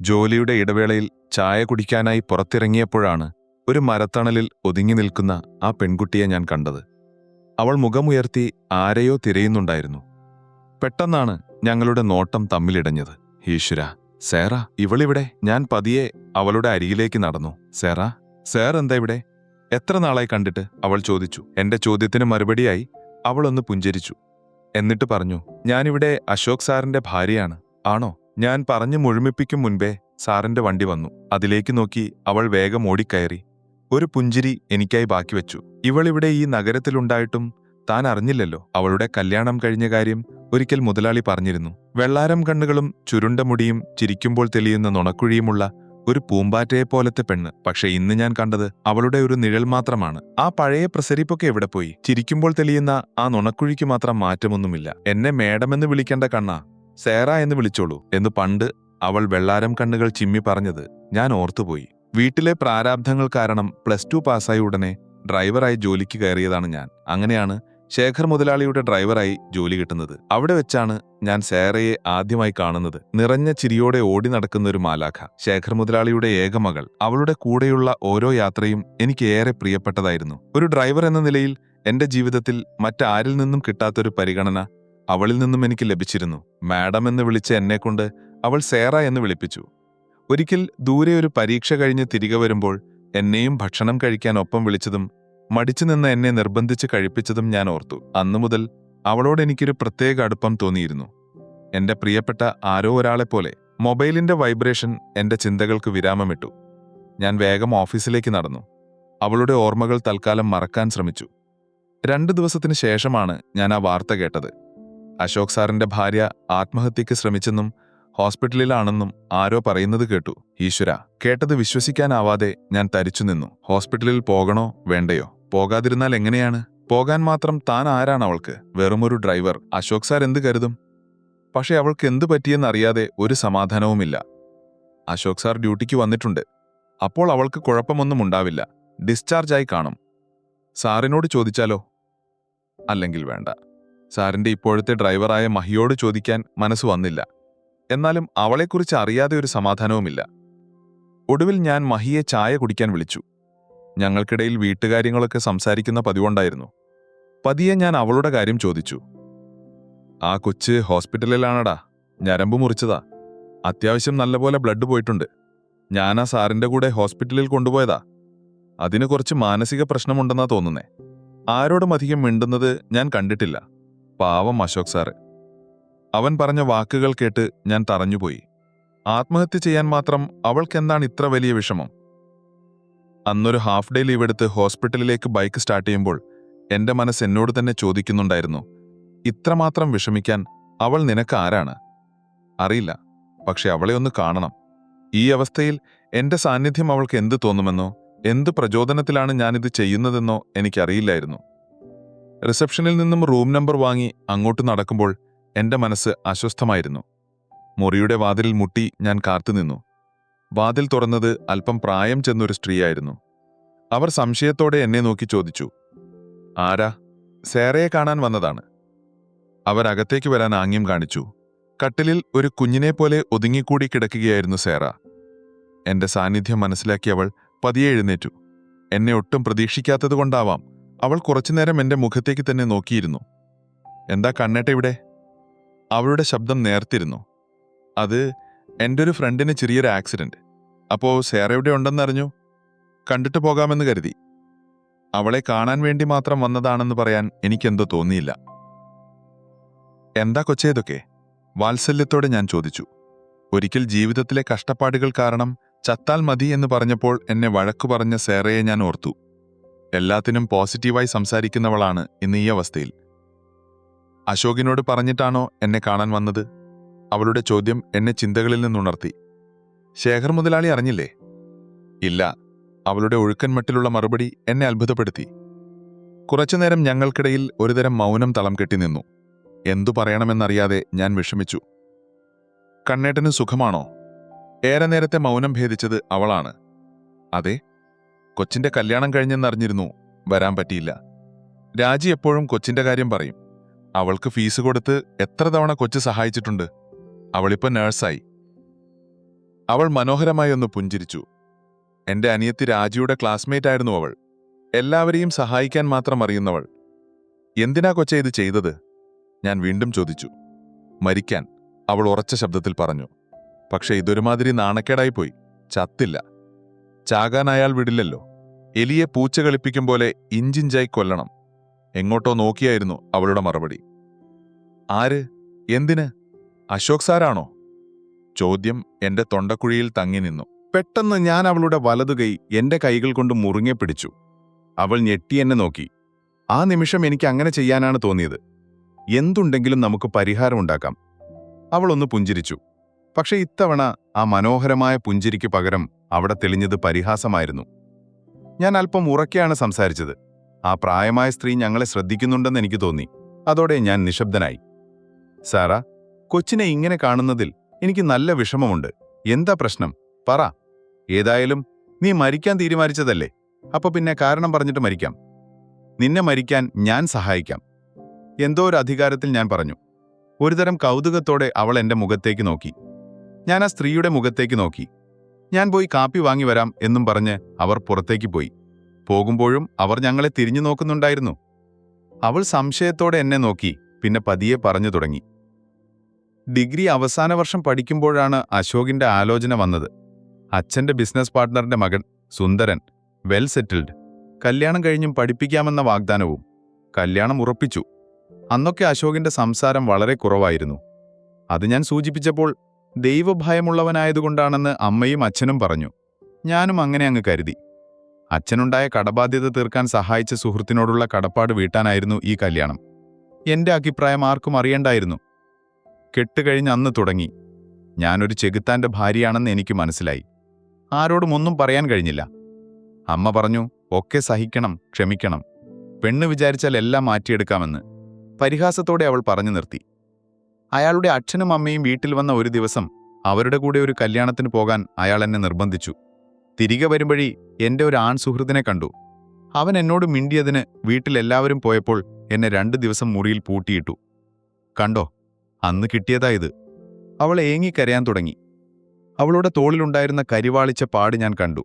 ജോലിയുടെ ഇടവേളയിൽ ചായ കുടിക്കാനായി പുറത്തിറങ്ങിയപ്പോഴാണ് ഒരു മരത്തണലിൽ ഒതുങ്ങി നിൽക്കുന്ന ആ പെൺകുട്ടിയെ ഞാൻ കണ്ടത്. അവൾ മുഖമുയർത്തി ആരെയോ തിരയുന്നുണ്ടായിരുന്നു. പെട്ടെന്നാണ് ഞങ്ങളുടെ നോട്ടം തമ്മിലിടഞ്ഞത്. ഈശ്വര സേറ ഇവളിവിടെ. ഞാൻ പതിയെ അവളുടെ അരികിലേക്ക് നടന്നു. സേറ സേർ എന്താ ഇവിടെ? എത്ര നാളായി കണ്ടിട്ട്? അവൾ ചോദിച്ചു. എന്റെ ചോദ്യത്തിന് മറുപടിയായി അവളൊന്ന് പുഞ്ചരിച്ചു. എന്നിട്ട് പറഞ്ഞു ഞാനിവിടെ അശോക് സാറിന്റെ ഭാര്യയാണ്. ആണോ? ഞാൻ പറഞ്ഞു മുഴുമിപ്പിക്കും മുൻപേ സാറിന്റെ വണ്ടി വന്നു. അതിലേക്ക് നോക്കി അവൾ വേഗം ഓടിക്കയറി. ഒരു പുഞ്ചിരി എനിക്കായി ബാക്കി വെച്ചു. ഇവളിവിടെ ഈ നഗരത്തിലുണ്ടായിട്ടും താൻ അറിഞ്ഞില്ലല്ലോ. അവളുടെ കല്യാണം കഴിഞ്ഞ കാര്യം ഒരിക്കൽ മുതലാളി പറഞ്ഞിരുന്നു. വെള്ളാരം കണ്ണുകളും ചുരുണ്ട മുടിയും ചിരിക്കുമ്പോൾ തെളിയുന്ന നുണക്കുഴിയുമുള്ള ഒരു പൂമ്പാറ്റയെ പോലത്തെ പെണ്ണ്. പക്ഷെ ഇന്ന് ഞാൻ കണ്ടത് അവളുടെ ഒരു നിഴൽ മാത്രമാണ്. ആ പഴയ പ്രസരിപ്പൊക്കെ എവിടെ പോയി? ചിരിക്കുമ്പോൾ തെളിയുന്ന ആ നുണക്കുഴിക്ക് മാത്രം മാറ്റമൊന്നുമില്ല. എന്നെ മേഡമെന്ന് വിളിക്കേണ്ട കണ്ണാ. സേറ എന്ന് വിളിച്ചോളൂ എന്ന് പണ്ട് അവൾ വെള്ളാരം കണ്ണുകൾ ചിമ്മി പറഞ്ഞത് ഞാൻ ഓർത്തുപോയി. വീട്ടിലെ പ്രാരാബ്ധങ്ങൾ കാരണം പ്ലസ് ടു പാസ്സായ ഉടനെ ഡ്രൈവറായി ജോലിക്ക് കയറിയതാണ് ഞാൻ. അങ്ങനെയാണ് ശേഖർ മുതലാളിയുടെ ഡ്രൈവറായി ജോലി കിട്ടുന്നത്. അവിടെ വെച്ചാണ് ഞാൻ സേറയെ ആദ്യമായി കാണുന്നത്. നിറഞ്ഞ ചിരിയോടെ ഓടി നടക്കുന്ന ഒരു മാലാഖ. ശേഖർ മുതലാളിയുടെ ഏകമകൾ അവളുടെ കൂടെയുള്ള ഓരോ യാത്രയും എനിക്ക് ഏറെ പ്രിയപ്പെട്ടതായിരുന്നു. ഒരു ഡ്രൈവർ എന്ന നിലയിൽ എന്റെ ജീവിതത്തിൽ മറ്റാരിൽ നിന്നും കിട്ടാത്തൊരു പരിഗണന അവളിൽ നിന്നും എനിക്ക് ലഭിച്ചിരുന്നു. മാഡം എന്ന് വിളിച്ച എന്നെക്കൊണ്ട് അവൾ സേറ എന്ന് വിളിപ്പിച്ചു. ഒരിക്കൽ ദൂരെ ഒരു പരീക്ഷ കഴിഞ്ഞ് തിരികെ വരുമ്പോൾ എന്നെയും ഭക്ഷണം കഴിക്കാൻ ഒപ്പം വിളിച്ചതും മടിച്ചു നിന്ന് എന്നെ നിർബന്ധിച്ച് കഴിപ്പിച്ചതും ഞാൻ ഓർത്തു. അന്നു മുതൽ അവളോട് എനിക്കൊരു പ്രത്യേക അടുപ്പം തോന്നിയിരുന്നു. എന്റെ പ്രിയപ്പെട്ട ആരോ ഒരാളെപ്പോലെ മൊബൈലിന്റെ വൈബ്രേഷൻ എന്റെ ചിന്തകൾക്ക് വിരാമമിട്ടു. ഞാൻ വേഗം ഓഫീസിലേക്ക് നടന്നു. അവളുടെ ഓർമ്മകൾ തൽക്കാലം മറക്കാൻ ശ്രമിച്ചു. രണ്ടു ദിവസത്തിന് ശേഷമാണ് ഞാൻ ആ വാർത്ത കേട്ടത്. അശോക് സാറിന്റെ ഭാര്യ ആത്മഹത്യക്ക് ശ്രമിച്ചെന്നും ഹോസ്പിറ്റലിലാണെന്നും ആരോ പറയുന്നത് കേട്ടു. ഈശ്വര കേട്ടത് വിശ്വസിക്കാനാവാതെ ഞാൻ തരിച്ചു നിന്നു. ഹോസ്പിറ്റലിൽ പോകണോ വേണ്ടയോ? പോകാതിരുന്നാൽ എങ്ങനെയാണ്? പോകാൻ മാത്രം താൻ ആരാണ് അവൾക്ക്? വെറുമൊരു ഡ്രൈവർ. അശോക് സാർ എന്ത് കരുതും? പക്ഷെ അവൾക്ക് എന്തു പറ്റിയെന്നറിയാതെ ഒരു സമാധാനവുമില്ല. അശോക് സാർ ഡ്യൂട്ടിക്ക് വന്നിട്ടുണ്ട്. അപ്പോൾ അവൾക്ക് കുഴപ്പമൊന്നും ഉണ്ടാവില്ല. ഡിസ്ചാർജായി കാണും. സാറിനോട് ചോദിച്ചാലോ? അല്ലെങ്കിൽ വേണ്ട. സാറിന്റെ ഇപ്പോഴത്തെ ഡ്രൈവറായ മഹിയോട് ചോദിക്കാൻ മനസ്സ് വന്നില്ല. എന്നാലും അവളെക്കുറിച്ച് അറിയാതെ ഒരു സമാധാനവുമില്ല. ഒടുവിൽ ഞാൻ മഹിയെ ചായ കുടിക്കാൻ വിളിച്ചു. ഞങ്ങൾക്കിടയിൽ വീട്ടുകാര്യങ്ങളൊക്കെ സംസാരിക്കുന്ന പതിവുണ്ടായിരുന്നു. പതിയെ ഞാൻ അവളുടെ കാര്യം ചോദിച്ചു. ആ കൊച്ച് ഹോസ്പിറ്റലിലാണടാ. ഞരമ്പ് മുറിച്ചതാ. അത്യാവശ്യം നല്ലപോലെ ബ്ലഡ് പോയിട്ടുണ്ട്. ഞാൻ ആ സാറിന്റെ കൂടെ ഹോസ്പിറ്റലിൽ കൊണ്ടുപോയതാ. അതിന് കുറച്ച് മാനസിക പ്രശ്നമുണ്ടെന്നാ തോന്നുന്നേ. ആരോടും അധികം മിണ്ടുന്നത് ഞാൻ കണ്ടിട്ടില്ല. പാവം അശോക് സാറ്. അവൻ പറഞ്ഞ വാക്കുകൾ കേട്ട് ഞാൻ തറഞ്ഞുപോയി. ആത്മഹത്യ ചെയ്യാൻ മാത്രം അവൾക്കെന്താണ് ഇത്ര വലിയ വിഷമം? അന്നൊരു ഹാഫ് ഡേ ലീവ് എടുത്ത് ഹോസ്പിറ്റലിലേക്ക് ബൈക്ക് സ്റ്റാർട്ട് ചെയ്യുമ്പോൾ എന്റെ മനസ്സ് എന്നോട് തന്നെ ചോദിക്കുന്നുണ്ടായിരുന്നു ഇത്രമാത്രം വിഷമിക്കാൻ അവൾ നിനക്ക് ആരാണ്? അറിയില്ല പക്ഷെ അവളെ ഒന്ന് കാണണം. ഈ അവസ്ഥയിൽ എന്റെ സാന്നിധ്യം അവൾക്ക് എന്ത് തോന്നുമെന്നോ എന്ത് പ്രചോദനത്തിലാണ് ഞാനിത് ചെയ്യുന്നതെന്നോ എനിക്കറിയില്ലായിരുന്നു. റിസപ്ഷനിൽ നിന്നും റൂം നമ്പർ വാങ്ങി അങ്ങോട്ട് നടക്കുമ്പോൾ എന്റെ മനസ്സ് അസ്വസ്ഥമായിരുന്നു. മുറിയുടെ വാതിലിൽ മുട്ടി ഞാൻ കാത്തുനിന്നു വാതിൽ തുറന്നത് അല്പം പ്രായം ചെന്നൊരു സ്ത്രീയായിരുന്നു. അവർ സംശയത്തോടെ എന്നെ നോക്കി ചോദിച്ചു ആരാ? സേറയെ കാണാൻ വന്നതാണ്. അവരകത്തേക്ക് വരാൻ ആംഗ്യം കാണിച്ചു. കട്ടിലിൽ ഒരു കുഞ്ഞിനെ പോലെ ഒതുങ്ങിക്കൂടി കിടക്കുകയായിരുന്നു സേറ. എന്റെ സാന്നിധ്യം മനസ്സിലാക്കി അവൾ പതിയെ എഴുന്നേറ്റു. എന്നെ ഒട്ടും പ്രതീക്ഷിക്കാത്തതുകൊണ്ടാവാം അവൾ കുറച്ചുനേരം എന്റെ മുഖത്തേക്ക് തന്നെ നോക്കിയിരുന്നു. എന്താ കണ്ണേട്ട ഇവിടെ? അവളുടെ ശബ്ദം നേർത്തിരുന്നു. അത് എന്റെ ഒരു ഫ്രണ്ടിന് ചെറിയൊരു ആക്സിഡന്റ്. അപ്പോൾ സേറ ഇവിടെ ഉണ്ടെന്നറിഞ്ഞു? കണ്ടിട്ട് പോകാമെന്ന് കരുതി. അവളെ കാണാൻ വേണ്ടി മാത്രം വന്നതാണെന്ന് പറയാൻ എനിക്കെന്തോ തോന്നിയില്ല. എന്താ കൊച്ചേതൊക്കെ വാത്സല്യത്തോടെ ഞാൻ ചോദിച്ചു. ഒരിക്കൽ ജീവിതത്തിലെ കഷ്ടപ്പാടുകൾ കാരണം ചത്താൽ മതി എന്ന് പറഞ്ഞപ്പോൾ എന്നെ വഴക്കു പറഞ്ഞ സേറയെ ഞാൻ ഓർത്തു. എല്ലാത്തിനും പോസിറ്റീവായി സംസാരിക്കുന്നവളാണ് ഇന്ന് ഈ അവസ്ഥയിൽ. അശോകിനോട് പറഞ്ഞിട്ടാണോ എന്നെ കാണാൻ വന്നത്? അവളുടെ ചോദ്യം എന്നെ ചിന്തകളിൽ നിന്നുണർത്തി. ശേഖർ മുതലാളി അറിഞ്ഞില്ലേ? ഇല്ല അവളുടെ ഒഴുക്കൻ മട്ടിലുള്ള മറുപടി എന്നെ അത്ഭുതപ്പെടുത്തി. കുറച്ചുനേരം ഞങ്ങൾക്കിടയിൽ ഒരുതരം മൗനം തളം കെട്ടി നിന്നു. എന്തു പറയണമെന്നറിയാതെ ഞാൻ വിഷമിച്ചു. കണ്ണേട്ടന് സുഖമാണോ? ഏറെ നേരത്തെ മൗനം ഭേദിച്ചത് അവളാണ്. അതെ കൊച്ചിന്റെ കല്യാണം കഴിഞ്ഞെന്നറിഞ്ഞിരുന്നു. വരാൻ പറ്റിയില്ല. രാജി എപ്പോഴും കൊച്ചിന്റെ കാര്യം പറയും. അവൾക്ക് ഫീസ് കൊടുത്ത് എത്ര തവണ കൊച്ച് സഹായിച്ചിട്ടുണ്ട്. അവളിപ്പോ നേഴ്സായി. അവൾ മനോഹരമായി ഒന്ന് പുഞ്ചിരിച്ചു. എന്റെ അനിയത്തി രാജിയുടെ ക്ലാസ്മേറ്റ് ആയിരുന്നു അവൾ. എല്ലാവരെയും സഹായിക്കാൻ മാത്രം അറിയുന്നവൾ. എന്തിനാ കൊച്ച ഇത് ചെയ്തത്? ഞാൻ വീണ്ടും ചോദിച്ചു. മരിക്കാൻ. അവൾ ഉറച്ച ശബ്ദത്തിൽ പറഞ്ഞു. പക്ഷേ ഇതൊരുമാതിരി നാണക്കേടായിപ്പോയി ചത്തില്ല. ചാകാൻ അയാൾ വിടില്ലല്ലോ. എലിയെ പൂച്ച കളിപ്പിക്കും പോലെ ഇഞ്ചിഞ്ചായി കൊല്ലണം. എങ്ങോട്ടോ നോക്കിയായിരുന്നു അവളുടെ മറുപടി. ആര്? എന്തിന്? അശോക് സാരാണോ ചോദ്യം എന്റെ തൊണ്ടക്കുഴിയിൽ തങ്ങി നിന്നു. പെട്ടെന്ന് ഞാൻ അവളുടെ വലതുകൈ എന്റെ കൈകൾ കൊണ്ട് മുറുങ്ങെ പിടിച്ചു. അവൾ ഞെട്ടി എന്നെ നോക്കി. ആ നിമിഷം എനിക്ക് അങ്ങനെ ചെയ്യാനാണ് തോന്നിയത്. എന്തുണ്ടെങ്കിലും നമുക്ക് പരിഹാരമുണ്ടാക്കാം അവളൊന്ന് പുഞ്ചിരിച്ചു. പക്ഷെ ഇത്തവണ ആ മനോഹരമായ പുഞ്ചിരിക്ക് പകരം അവിടെ തെളിഞ്ഞത് പരിഹാസമായിരുന്നു. ഞാൻ അല്പം ഉറക്കെയാണ് സംസാരിച്ചത്. ആ പ്രായമായ സ്ത്രീ ഞങ്ങളെ ശ്രദ്ധിക്കുന്നുണ്ടെന്ന് എനിക്ക് തോന്നി. അതോടെ ഞാൻ നിശബ്ദനായി. സാറാ കൊച്ചിനെ ഇങ്ങനെ കാണുന്നതിൽ എനിക്ക് നല്ല വിഷമമുണ്ട്. എന്താ പ്രശ്നം? പറ. ഏതായാലും നീ മരിക്കാൻ തീരുമാനിച്ചതല്ലേ? അപ്പൊ പിന്നെ കാരണം പറഞ്ഞിട്ട് മരിക്കാം. നിന്നെ മരിക്കാൻ ഞാൻ സഹായിക്കാം. എന്തോ ഒരു അധികാരത്തിൽ ഞാൻ പറഞ്ഞു. ഒരുതരം കൗതുകത്തോടെ അവൾ എന്റെ മുഖത്തേക്ക് നോക്കി. ഞാൻ ആ സ്ത്രീയുടെ മുഖത്തേക്ക് നോക്കി. ഞാൻ പോയി കാപ്പി വാങ്ങി വരാം എന്നും പറഞ്ഞ് അവർ പുറത്തേക്ക് പോയി. പോകുമ്പോഴും അവർ ഞങ്ങളെ തിരിഞ്ഞു നോക്കുന്നുണ്ടായിരുന്നു. അവൾ സംശയത്തോടെ എന്നെ നോക്കി പിന്നെ പതിയെ പറഞ്ഞു തുടങ്ങി. ഡിഗ്രി അവസാന വർഷം പഠിക്കുമ്പോഴാണ് അശോകിന്റെ ആലോചന വന്നത്. അച്ഛന്റെ ബിസിനസ് പാർട്ട്ണറിന്റെ മകൻ സുന്ദരൻ വെൽ സെറ്റിൽഡ്. കല്യാണം കഴിഞ്ഞും പഠിപ്പിക്കാമെന്ന വാഗ്ദാനവും. കല്യാണം ഉറപ്പിച്ചു. അന്നൊക്കെ അശോകിന്റെ സംസാരം വളരെ കുറവായിരുന്നു. അത് ഞാൻ സൂചിപ്പിച്ചപ്പോൾ ദൈവഭയമുള്ളവനായതുകൊണ്ടാണെന്ന് അമ്മയും അച്ഛനും പറഞ്ഞു. ഞാനും അങ്ങനെ അങ്ങ് കരുതി. അച്ഛനുണ്ടായ കടബാധ്യത തീർക്കാൻ സഹായിച്ച സുഹൃത്തിനോടുള്ള കടപ്പാട് വീട്ടാനായിരുന്നു ഈ കല്യാണം. എന്റെ അഭിപ്രായം ആർക്കും അറിയണ്ടായിരുന്നു. കെട്ടുകഴിഞ്ഞ് അന്ന് തുടങ്ങി. ഞാനൊരു ചെകുത്താന്റെ ഭാര്യയാണെന്ന് എനിക്ക് മനസ്സിലായി. ആരോടും ഒന്നും പറയാൻ കഴിഞ്ഞില്ല. അമ്മ പറഞ്ഞു ഒക്കെ സഹിക്കണം ക്ഷമിക്കണം. പെണ്ണ് വിചാരിച്ചാൽ എല്ലാം മാറ്റിയെടുക്കാമെന്ന്. പരിഹാസത്തോടെ അവൾ പറഞ്ഞു നിർത്തി. അയാളുടെ അച്ഛനും അമ്മയും വീട്ടിൽ വന്ന ഒരു ദിവസം അവരുടെ കൂടെ ഒരു കല്യാണത്തിന് പോകാൻ അയാൾ എന്നെ നിർബന്ധിച്ചു. തിരികെ വരുമ്പഴി എന്റെ ഒരു ആൺ സുഹൃത്തിനെ കണ്ടു. അവൻ എന്നോട് മിണ്ടിയതിന് വീട്ടിലെല്ലാവരും പോയപ്പോൾ എന്നെ രണ്ടു ദിവസം മുറിയിൽ പൂട്ടിയിട്ടു. കണ്ടോ അന്ന് കിട്ടിയതാ ഇത്. അവൾ ഏങ്ങിക്കരയാൻ തുടങ്ങി. അവളുടെ തോളിലുണ്ടായിരുന്ന കരിവാളിച്ച പാട് ഞാൻ കണ്ടു.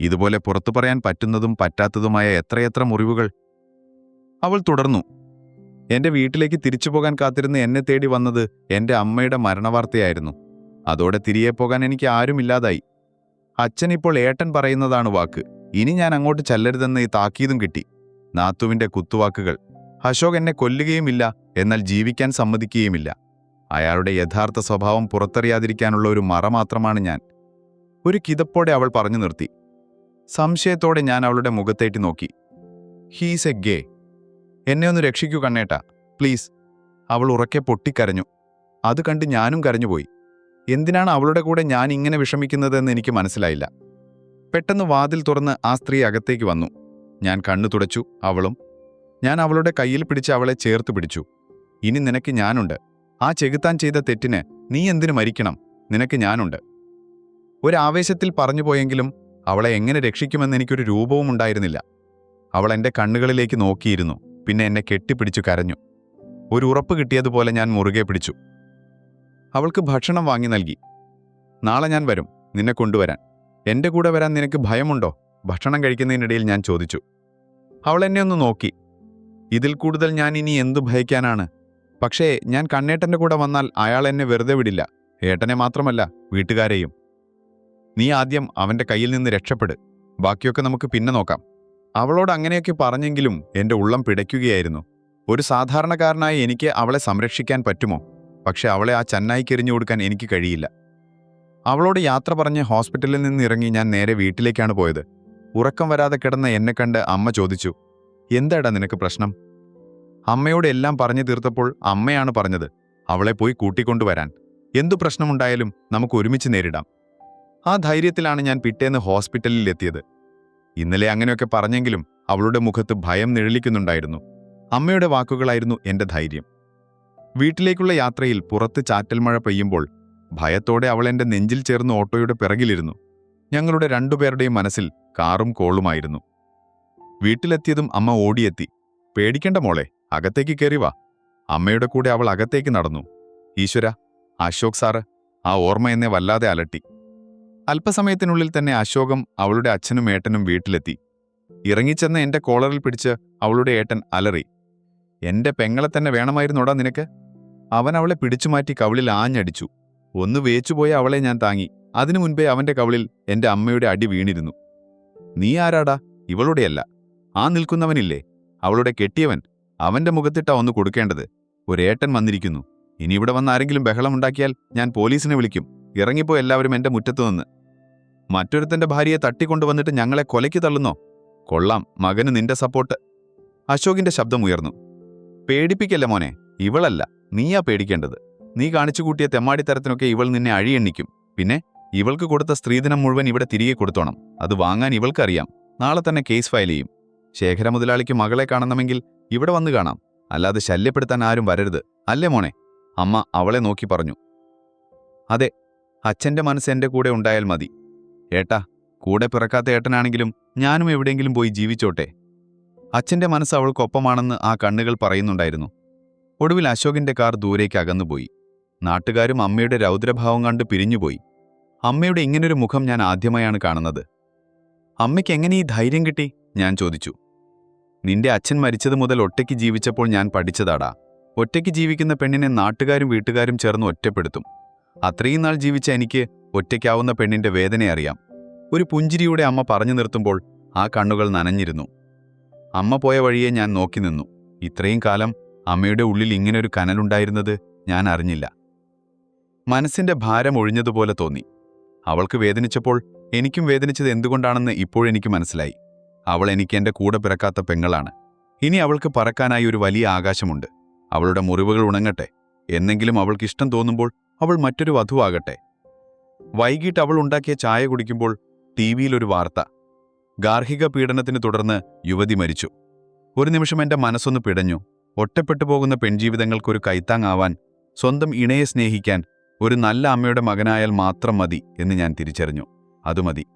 ഇതുപോലെ പുറത്തു പറയാൻ പറ്റുന്നതും പറ്റാത്തതുമായ എത്രയെത്ര മുറിവുകൾ. അവൾ തുടർന്നു. എന്റെ വീട്ടിലേക്ക് തിരിച്ചു പോകാൻ കാത്തിരുന്ന് എന്നെ തേടി വന്നത് എന്റെ അമ്മയുടെ മരണവാർത്തയായിരുന്നു. അതോടെ തിരികെ പോകാൻ എനിക്ക് ആരുമില്ലാതായി അച്ഛൻ ഇപ്പോൾ ഏട്ടൻ പറയുന്നതാണ് വാക്ക്. ഇനി ഞാൻ അങ്ങോട്ട് ചെല്ലരുതെന്ന് ഈ താക്കീതും കിട്ടി. നാത്തുവിന്റെ കുത്തുവാക്കുകൾ. അശോക് എന്നെ കൊല്ലുകയുമില്ല എന്നാൽ ജീവിക്കാൻ സമ്മതിക്കുകയുമില്ല. അയാളുടെ യഥാർത്ഥ സ്വഭാവം പുറത്തറിയാതിരിക്കാനുള്ള ഒരു മറ മാത്രമാണ് ഞാൻ. ഒരു കിതപ്പോടെ അവൾ പറഞ്ഞു നിർത്തി. സംശയത്തോടെ ഞാൻ അവളുടെ മുഖത്തേറ്റ് നോക്കി. ഹീസ് എ ഗേ എന്നെ ഒന്ന് രക്ഷിക്കൂ കണ്ണേട്ട. പ്ലീസ്. അവൾ ഉറക്കെ പൊട്ടിക്കരഞ്ഞു. അത് കണ്ട് ഞാനും കരഞ്ഞുപോയി. എന്തിനാണ് അവളുടെ കൂടെ ഞാൻ ഇങ്ങനെ വിഷമിക്കുന്നതെന്ന് എനിക്ക് മനസ്സിലായില്ല. പെട്ടെന്ന് വാതിൽ തുറന്ന് ആ സ്ത്രീ അകത്തേക്ക് വന്നു. ഞാൻ കണ്ണു തുടച്ചു അവളും. ഞാൻ അവളുടെ കയ്യിൽ പിടിച്ച് അവളെ ചേർത്ത് പിടിച്ചു. ഇനി നിനക്ക് ഞാനുണ്ട്. ആ ചെകുത്താൻ ചെയ്ത തെറ്റിന് നീ എന്തിനു മരിക്കണം? നിനക്ക് ഞാനുണ്ട്. ഒരാവേശത്തിൽ പറഞ്ഞുപോയെങ്കിലും അവളെ എങ്ങനെ രക്ഷിക്കുമെന്ന് എനിക്കൊരു രൂപവും ഉണ്ടായിരുന്നില്ല അവൾ എന്റെ കണ്ണുകളിലേക്ക് നോക്കിയിരുന്നു. പിന്നെ എന്നെ കെട്ടിപ്പിടിച്ചു കരഞ്ഞു. ഒരു ഉറപ്പ് കിട്ടിയതുപോലെ ഞാൻ മുറുകെ പിടിച്ചു. അവൾക്ക് ഭക്ഷണം വാങ്ങി നൽകി. നാളെ ഞാൻ വരും നിന്നെ കൊണ്ടുവരാൻ. എന്റെ കൂടെ വരാൻ നിനക്ക് ഭയമുണ്ടോ? ഭക്ഷണം കഴിക്കുന്നതിനിടയിൽ ഞാൻ ചോദിച്ചു. അവൾ എന്നെ ഒന്ന് നോക്കി. ഇതിൽ കൂടുതൽ ഞാൻ ഇനി എന്തു ഭയക്കാനാണ്? പക്ഷേ ഞാൻ കണ്ണേട്ടന്റെ കൂടെ വന്നാൽ അയാൾ എന്നെ വെറുതെ വിടില്ല. ഏട്ടനെ മാത്രമല്ല വീട്ടുകാരെയും. നീ ആദ്യം അവന്റെ കയ്യിൽ നിന്ന് രക്ഷപ്പെട്. ബാക്കിയൊക്കെ നമുക്ക് പിന്നെ നോക്കാം. അവളോട് അങ്ങനെയൊക്കെ പറഞ്ഞെങ്കിലും എന്റെ ഉള്ളം പിടയ്ക്കുകയായിരുന്നു. ഒരു സാധാരണക്കാരനായി എനിക്ക് അവളെ സംരക്ഷിക്കാൻ പറ്റുമോ? പക്ഷെ അവളെ ആ ചെന്നായിക്ക് എറിഞ്ഞു കൊടുക്കാൻ എനിക്ക് കഴിയില്ല. അവളോട് യാത്ര പറഞ്ഞ് ഹോസ്പിറ്റലിൽ നിന്ന് ഇറങ്ങി ഞാൻ നേരെ വീട്ടിലേക്കാണ് പോയത്. ഉറക്കം വരാതെ കിടന്ന എന്നെ കണ്ട് അമ്മ ചോദിച്ചു എന്താടാ നിനക്ക് പ്രശ്നം? അമ്മയോട് എല്ലാം പറഞ്ഞു തീർത്തപ്പോൾ അമ്മയാണ് പറഞ്ഞത് അവളെ പോയി കൂട്ടിക്കൊണ്ടുവരാൻ എന്തു പ്രശ്നമുണ്ടായാലും നമുക്ക് ഒരുമിച്ച് നേരിടാം. ആ ധൈര്യത്തിലാണ് ഞാൻ പിറ്റേന്ന് ഹോസ്പിറ്റലിൽ എത്തിയത്. ഇന്നലെ അങ്ങനെയൊക്കെ പറഞ്ഞെങ്കിലും അവളുടെ മുഖത്ത് ഭയം നിഴലിക്കുന്നുണ്ടായിരുന്നു. അമ്മയുടെ വാക്കുകളായിരുന്നു എന്റെ ധൈര്യം. വീട്ടിലേക്കുള്ള യാത്രയിൽ പുറത്ത് ചാറ്റൽ മഴ പെയ്യുമ്പോൾ ഭയത്തോടെ അവൾ എന്റെ നെഞ്ചിൽ ചേർന്ന് ഓട്ടോയുടെ പിറകിലിരുന്നു. ഞങ്ങളുടെ രണ്ടുപേരുടെയും മനസ്സിൽ കാറും കോളുമായിരുന്നു. വീട്ടിലെത്തിയതും അമ്മ ഓടിയെത്തി. പേടിക്കണ്ട മോളെ അകത്തേക്ക് കയറി വാ. അമ്മയുടെ കൂടെ അവൾ അകത്തേക്ക് നടന്നു. ഈശ്വര അശോക് സാറ് ആ ഓർമ്മ എന്നെ വല്ലാതെ അലട്ടി. അല്പസമയത്തിനുള്ളിൽ തന്നെ അശോകം അവളുടെ അച്ഛനും ഏട്ടനും വീട്ടിലെത്തി. ഇറങ്ങിച്ചെന്ന് എന്റെ കോളറിൽ പിടിച്ച് അവളുടെ ഏട്ടൻ അലറി എന്റെ പെങ്ങളെ തന്നെ വേണമായിരുന്നോടാ നിനക്ക്? അവൻ അവളെ പിടിച്ചുമാറ്റി കവിളിൽ ആഞ്ഞടിച്ചു. ഒന്ന് വേച്ചുപോയ അവളെ ഞാൻ താങ്ങി. അതിനു മുൻപേ അവന്റെ കവിളിൽ എന്റെ അമ്മയുടെ അടി വീണിരുന്നു. നീ ആരാടാ? ഇവളുടെയല്ല. ആ നിൽക്കുന്നവനില്ലേ? അവളുടെ കെട്ടിയവൻ. അവന്റെ മുഖത്തിട്ടാ ഒന്ന് കൊടുക്കേണ്ടത്. ഒരേട്ടൻ വന്നിരിക്കുന്നു. ഇനി ഇവിടെ വന്ന് ആരെങ്കിലും ബഹളമുണ്ടാക്കിയാൽ ഞാൻ പോലീസിനെ വിളിക്കും. ഇറങ്ങിപ്പോ എല്ലാവരും എന്റെ മുറ്റത്തു നിന്ന്. മറ്റൊരുത്തന്റെ ഭാര്യയെ തട്ടിക്കൊണ്ടുവന്നിട്ട് ഞങ്ങളെ കൊലയ്ക്ക് തള്ളുന്നോ? കൊള്ളാം മകന് നിന്റെ സപ്പോർട്ട്. അശോകിന്റെ ശബ്ദം ഉയർന്നു. പേടിപ്പിക്കല്ല മോനെ ഇവളല്ല നീയാ പേടിക്കേണ്ടത്. നീ കാണിച്ചു കൂട്ടിയ തെമ്മാടിത്തരത്തിനൊക്കെ ഇവൾ നിന്നെ അഴിയെണ്ണിക്കും. പിന്നെ ഇവൾക്ക് കൊടുത്ത സ്ത്രീധനം മുഴുവൻ ഇവിടെ തിരികെ കൊടുത്തോണം. അത് വാങ്ങാൻ ഇവൾക്കറിയാം. നാളെ തന്നെ കേസ് ഫയൽ ചെയ്യും. ശേഖര മുതലാളിക്ക് മകളെ കാണണമെങ്കിൽ ഇവിടെ വന്ന് കാണാം. അല്ലാതെ ശല്യപ്പെടുത്താൻ ആരും വരരുത്. അല്ലേ മോനെ? അമ്മ അവളെ നോക്കി പറഞ്ഞു. അതെ അച്ഛന്റെ മനസ്സ് എന്റെ കൂടെ ഉണ്ടായാൽ മതി. ഏട്ടാ കൂടെ പിറക്കാത്ത ഏട്ടനാണെങ്കിലും ഞാനും എവിടെയെങ്കിലും പോയി ജീവിച്ചോട്ടെ. അച്ഛന്റെ മനസ്സ് അവൾക്കൊപ്പമാണെന്ന് ആ കണ്ണുകൾ പറയുന്നുണ്ടായിരുന്നു. ഒടുവിൽ അശോകിന്റെ കാർ ദൂരേക്ക് അകന്നുപോയി. നാട്ടുകാരും അമ്മയുടെ രൗദ്രഭാവം കണ്ട് പിരിഞ്ഞുപോയി. അമ്മയുടെ ഇങ്ങനൊരു മുഖം ഞാൻ ആദ്യമായാണ് കാണുന്നത്. അമ്മയ്ക്ക് എങ്ങനെ ഈ ധൈര്യം കിട്ടി? ഞാൻ ചോദിച്ചു. നിന്റെ അച്ഛൻ മരിച്ചത് മുതൽ ഒറ്റയ്ക്ക് ജീവിച്ചപ്പോൾ ഞാൻ പഠിച്ചതാടാ. ഒറ്റയ്ക്ക് ജീവിക്കുന്ന പെണ്ണിനെ നാട്ടുകാരും വീട്ടുകാരും ചേർന്ന് ഒറ്റപ്പെടുത്തും. അത്രയും നാൾ ജീവിച്ച എനിക്ക് ഒറ്റയ്ക്കാവുന്ന പെണ്ണിന്റെ വേദന അറിയാം. ഒരു പുഞ്ചിരിയുടെ അമ്മ പറഞ്ഞു നിർത്തുമ്പോൾ ആ കണ്ണുകൾ നനഞ്ഞിരുന്നു. അമ്മ പോയ വഴിയെ ഞാൻ നോക്കി നിന്നു. ഇത്രയും കാലം അമ്മയുടെ ഉള്ളിൽ ഇങ്ങനൊരു കനലുണ്ടായിരുന്നത് ഞാൻ അറിഞ്ഞില്ല. മനസ്സിന്റെ ഭാരം ഒഴിഞ്ഞതുപോലെ തോന്നി. അവൾക്ക് വേദനിച്ചപ്പോൾ എനിക്കും വേദനിച്ചത് എന്തുകൊണ്ടാണെന്ന് ഇപ്പോഴെനിക്ക് മനസ്സിലായി. അവൾ എനിക്ക് എന്റെ കൂടെ പിറക്കാത്ത പെങ്ങളാണ്. ഇനി അവൾക്ക് പറക്കാനായി ഒരു വലിയ ആകാശമുണ്ട്. അവളുടെ മുറിവുകൾ ഉണങ്ങട്ടെ. എന്നെങ്കിലും അവൾക്ക് ഇഷ്ടം തോന്നുമ്പോൾ അവൾ മറ്റൊരു വധുവാകട്ടെ. വൈകിട്ട് അവൾ ഉണ്ടാക്കിയ ചായ കുടിക്കുമ്പോൾ ടി വിയിലൊരു വാർത്ത. ഗാർഹിക പീഡനത്തിന് തുടർന്ന് യുവതി മരിച്ചു. ഒരു നിമിഷം എന്റെ മനസ്സൊന്ന് പിടഞ്ഞു. ഒറ്റപ്പെട്ടു പോകുന്ന പെൺജീവിതങ്ങൾക്കൊരു കൈത്താങ്ങാവാൻ സ്വന്തം ഇണയെ സ്നേഹിക്കാൻ ഒരു നല്ല അമ്മയുടെ മകനായാൽ മാത്രം മതി എന്ന് ഞാൻ തിരിച്ചറിഞ്ഞു. അതുമതി